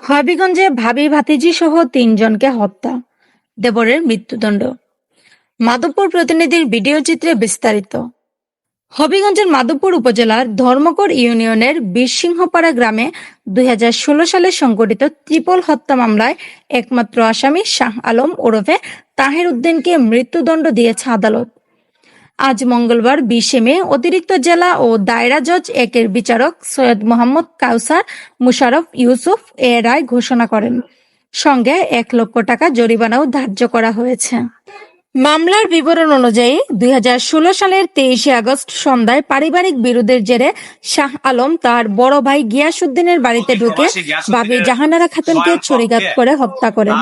হবিগঞ্জে ভাবি ভাতিজি সহ তিনজনকে হত্যা, দেবরের মৃত্যুদণ্ড। মাধবপুর প্রতিনিধির ভিডিও চিত্রে বিস্তারিত। হবিগঞ্জের মাধবপুর উপজেলার ধর্মকর ইউনিয়নের বীরসিংহপাড়া গ্রামে দুই হাজার ষোলো সালে সংঘটিত ত্রিপল হত্যা মামলায় একমাত্র আসামি শাহ আলম ওরফে তাহের উদ্দিনকে মৃত্যুদণ্ড দিয়েছে আদালত। আজ মঙ্গলবার বিশে মে অতিরিক্ত জেলা ও দায়রা জজ একের বিচারক সৈয়দ মোহাম্মদ কাউসার মুশারফ ইউসুফ এ রায় ঘোষণা করেন। সঙ্গে এক লক্ষ টাকা জরিমানাও ধার্য করা হয়েছে। মামলার বিবরণ অনুযায়ী দুই হাজার ষোলো সালের তেইশে আগস্ট সন্ধ্যায় পারিবারিক বিরোধের জেরে শাহ আলম তার বড় ভাই গিয়াসুদ্দিনের বাড়িতে ঢুকে ভাবি জাহানারা খাতুনকে ছুরিঘাত করে হত্যা করেন।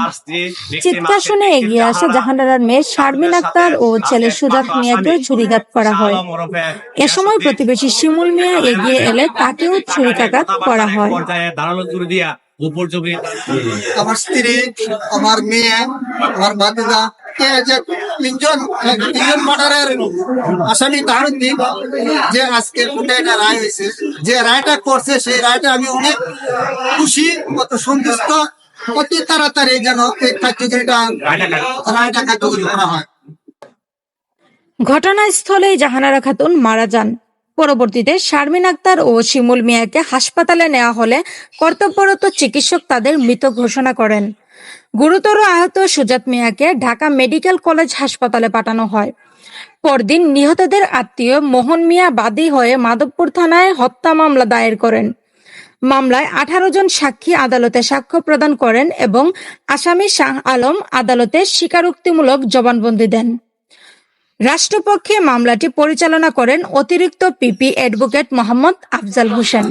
চিৎকার শুনে এগিয়ে আসা জাহানারার মেয়ে শারমিন আক্তার ও ছেলে সুজাত মিয়াকে ছুরিঘাত করা হয়। এ সময় প্রতিবেশী শিমুল মিয়া এগিয়ে এলে তাকেও ছুরিকাঘাত করা হয়। উপর আমার স্ত্রী আমার মেয়ে আমার ভাতিজা কে যে তিনজন তিনজন মার্ডারের আসামি তাহারুদ্দিন যে আজকে কোর্টে একটা রায় হয়েছে। যে রায়টা করছে, সেই রায়টা আমি অনেক খুশি, কত সন্তুষ্ট, অতি তাড়াতাড়ি যেন কার্যকরীটা, রায়টা কার্যকরী করা হয়। ঘটনাস্থলেই জাহানারা খাতুন মারা যান। পরবর্তীতে শারমিন আক্তার ও শিমুল মিয়াকে হাসপাতালে নেওয়া হলে কর্তব্যরত চিকিৎসক তাদের মৃত ঘোষণা করেন। গুরুতর আহত সুজাত মিয়াকে ঢাকা মেডিকেল কলেজ হাসপাতালে পাঠানো হয়। পরদিন নিহতদের আত্মীয় মোহন মিয়া বাদী হয়ে মাধবপুর থানায় হত্যা মামলা দায়ের করেন। মামলায় আঠারো জন সাক্ষী আদালতে সাক্ষ্য প্রদান করেন এবং আসামি শাহ আলম আদালতে স্বীকারোক্তিমূলক জবানবন্দি দেন। রাষ্ট্রপক্ষে মামলাটি পরিচালনা করেন অতিরিক্ত পিপি অ্যাডভোকেট মোহাম্মদ আফজাল হোসেন.